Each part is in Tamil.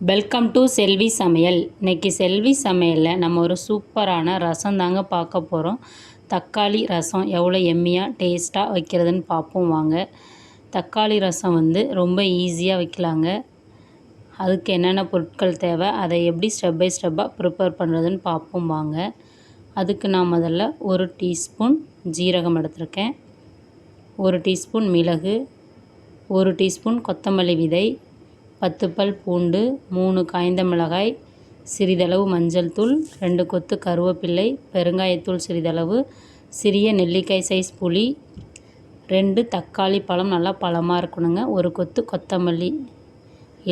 வெல்கம் டு செல்வி சமையல் இன்னைக்கு செல்வி சமையலில் நம்ம ஒரு சூப்பரான ரசம் தாங்க பார்க்க போகிறோம் தக்காளி ரசம் எவ்வளோ எம்மியாக டேஸ்ட்டாக வைக்கிறதுன்னு பார்ப்போம் வாங்க. தக்காளி ரசம் வந்து ரொம்ப ஈஸியாக வைக்கலாங்க. அதுக்கு என்னென்ன பொருட்கள் தேவை அதை எப்படி ஸ்டெப் பை ஸ்டெப்பாக ப்ரிப்பேர் பண்ணுறதுன்னு பார்ப்போம் வாங்க. அதுக்கு நான் முதல்ல ஒரு டீஸ்பூன் ஜீரகம் எடுத்திருக்கேன். ஒரு டீஸ்பூன் மிளகு ஒரு டீஸ்பூன் கொத்தமல்லி விதை பத்து பல் பூண்டு மூணு காய்ந்த மிளகாய் சிறிதளவு மஞ்சள் தூள் ரெண்டு கொத்து கருவேப்பிள்ளை பெருங்காயத்தூள் சிறிதளவு சிறிய நெல்லிக்காய் சைஸ் புளி ரெண்டு தக்காளி பழம் நல்லா பழமாக இருக்கணுங்க. ஒரு கொத்து கொத்தமல்லி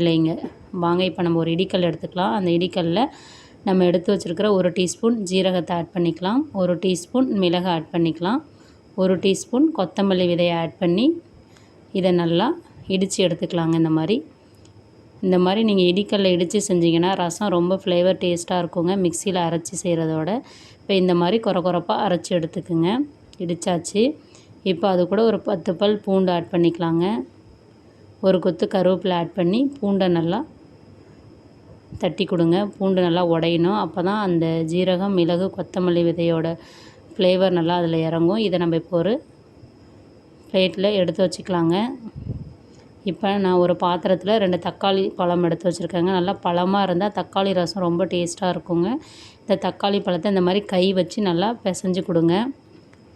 இலைங்க. வாங்க இப்போ நம்ம ஒரு இடிக்கல் எடுத்துக்கலாம். அந்த இடிக்கல்லில் நம்ம எடுத்து வச்சுருக்கிற ஒரு டீஸ்பூன் ஜீரகத்தை ஆட் பண்ணிக்கலாம். ஒரு டீஸ்பூன் மிளகு ஆட் பண்ணிக்கலாம். ஒரு டீஸ்பூன் கொத்தமல்லி விதையை ஆட் பண்ணி இதை நல்லா இடித்து எடுத்துக்கலாங்க இந்த மாதிரி. இந்த மாதிரி நீங்கள் இடிக்கல்ல இடித்து செஞ்சிங்கன்னா ரசம் ரொம்ப ஃப்ளேவர் டேஸ்ட்டாக இருக்குங்க. மிக்சியில் அரைச்சி செய்கிறதோட இப்போ இந்த மாதிரி குறை குறைப்பாக அரைச்சி எடுத்துக்குங்க. இடித்தாச்சு இப்போ அது கூட ஒரு பத்து பல் பூண்டு ஆட் பண்ணிக்கலாங்க. ஒரு கொத்து கருவேப்பிலை ஆட் பண்ணி பூண்டை நல்லா தட்டி கொடுங்க. பூண்டு நல்லா உடையணும். அப்போ தான் அந்த ஜீரகம் மிளகு கொத்தமல்லி விதையோட ஃப்ளேவர் நல்லா அதில் இறங்கும். இதை நம்ம இப்போ ஒரு பிளேட்டில் எடுத்து வச்சுக்கலாங்க. இப்போ நான் ஒரு பாத்திரத்தில் ரெண்டு தக்காளி பழம் எடுத்து வச்சுருக்கேங்க. நல்லா பழமாக இருந்தால் தக்காளி ரசம் ரொம்ப டேஸ்ட்டாக இருக்குங்க. இந்த தக்காளி பழத்தை இந்த மாதிரி கை வச்சு நல்லா பிசைஞ்சு கொடுங்க.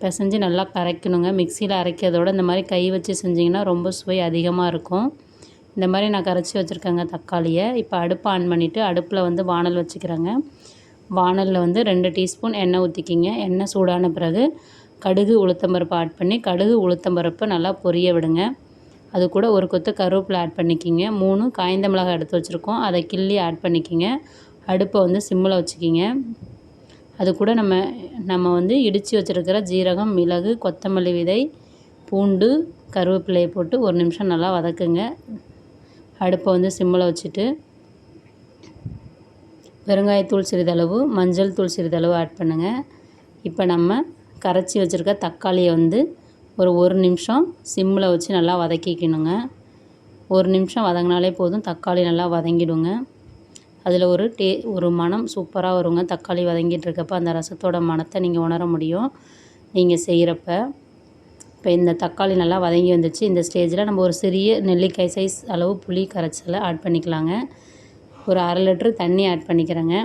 பிசைஞ்சு நல்லா கரைக்கணுங்க. மிக்சியில் அரைக்கிறதோட இந்த மாதிரி கை வச்சு செஞ்சிங்கன்னா ரொம்ப சுவை அதிகமாக இருக்கும். இந்த மாதிரி நான் கரைச்சி வச்சுருக்கேங்க தக்காளியை. இப்போ அடுப்பை ஆன் பண்ணிவிட்டு அடுப்பில் வந்து வானல் வச்சுக்கிறேங்க. வானலில் வந்து ரெண்டு டீஸ்பூன் எண்ணெய் ஊற்றிக்கிங்க எண்ணெய் சூடான பிறகு கடுகு உளுத்தம்பருப்பு ஆட் பண்ணி கடுகு உளுத்தம்பருப்பு நல்லா பொரிய விடுங்க. அது கூட ஒரு கொத்து கருவேப்பிலை ஆட் பண்ணிக்கிங்க. மூணு காய்ந்த மிளகாய் எடுத்து வச்சுருக்கோம். அதை கிள்ளி ஆட் பண்ணிக்கிங்க. அடுப்பை வந்து சிம்மில் வச்சுக்கிங்க. அது கூட நம்ம நம்ம வந்து இடித்து வச்சுருக்கிற ஜீரகம் மிளகு கொத்தமல்லி விதை பூண்டு கருவேப்பிலையை போட்டு ஒரு நிமிஷம் நல்லா வதக்குங்க. அடுப்பை வந்து சிம்மில் வச்சுட்டு பெருங்காயத்தூள் சிறிதளவு மஞ்சள் தூள் சிறிதளவு ஆட் பண்ணுங்கள் இப்போ நம்ம கரைச்சி வச்சுருக்க தக்காளியை வந்து ஒரு ஒரு நிமிஷம் சிம்மில் வச்சு நல்லா வதக்கிக்கணுங்க. ஒரு நிமிஷம் வதங்கினாலே போதும் தக்காளி நல்லா வதங்கிடுங்க. அதில் ஒரு டே ஒரு மனம் சூப்பராக வருங்க. தக்காளி வதங்கிட்டு இருக்கப்ப அந்த ரசத்தோட மணத்தை நீங்கள் உணர முடியும் நீங்கள் செய்கிறப்ப. இப்போ இந்த தக்காளி நல்லா வதங்கி வந்துச்சு. இந்த ஸ்டேஜில் நம்ம ஒரு சிறிய நெல்லிக்காய் சைஸ் அளவு புளி கரைச்சலை ஆட் பண்ணிக்கலாங்க. ஒரு அரை லிட்ரு தண்ணி ஆட் பண்ணிக்கிறேங்க.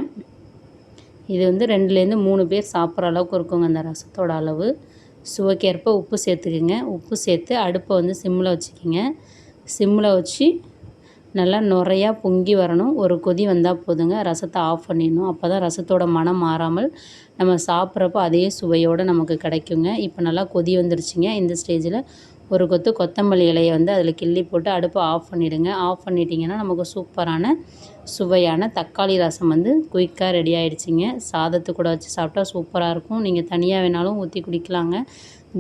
இது வந்து ரெண்டுலேருந்து மூணு பேர் சாப்பிட்ற அளவுக்கு இருக்குங்க அந்த ரசத்தோட அளவு. சுவைக்கேற்ப உப்பு சேர்த்துக்குங்க. உப்பு சேர்த்து அடுப்பை வந்து சிம்மில் வச்சுக்கிங்க. சிம்மில் வச்சு நல்லா நுறையா பொங்கி வரணும். ஒரு கொதி வந்தால் போதுங்க. ரசத்தை ஆஃப் பண்ணிடணும். அப்போ தான் ரசத்தோட மனம் மாறாமல் நம்ம சாப்பிட்றப்போ அதே சுவையோடு நமக்கு கிடைக்குங்க. இப்போ நல்லா கொதி வந்துருச்சுங்க. இந்த ஸ்டேஜில் ஒரு கொத்து கொத்தமல்லி இலையை வந்து அதில் கிள்ளி போட்டு அடுப்பை ஆஃப் பண்ணிவிடுங்க ஆஃப் பண்ணிட்டீங்கன்னா நமக்கு சூப்பரான சுவையான தக்காளி ரசம் வந்து குயிக்காக ரெடி ஆகிடுச்சிங்க சாதத்து கூட வச்சு சாப்பிட்டா சூப்பராக இருக்கும். நீங்கள் தனியாக வேணாலும் ஊற்றி குடிக்கலாங்க.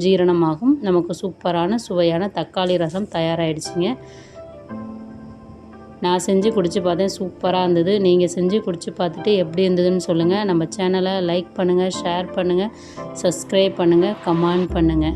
ஜீரணமாகும். நமக்கு சூப்பரான சுவையான தக்காளி ரசம் தயாராகிடுச்சிங்க நான் செஞ்சு குடித்து பார்த்தேன். சூப்பராக இருந்தது. நீங்கள் செஞ்சு குடித்து பார்த்துட்டு எப்படி இருந்ததுன்னு சொல்லுங்கள் நம்ம சேனலை லைக் பண்ணுங்கள் ஷேர் பண்ணுங்கள் சப்ஸ்கிரைப் பண்ணுங்கள் கமெண்ட் பண்ணுங்கள்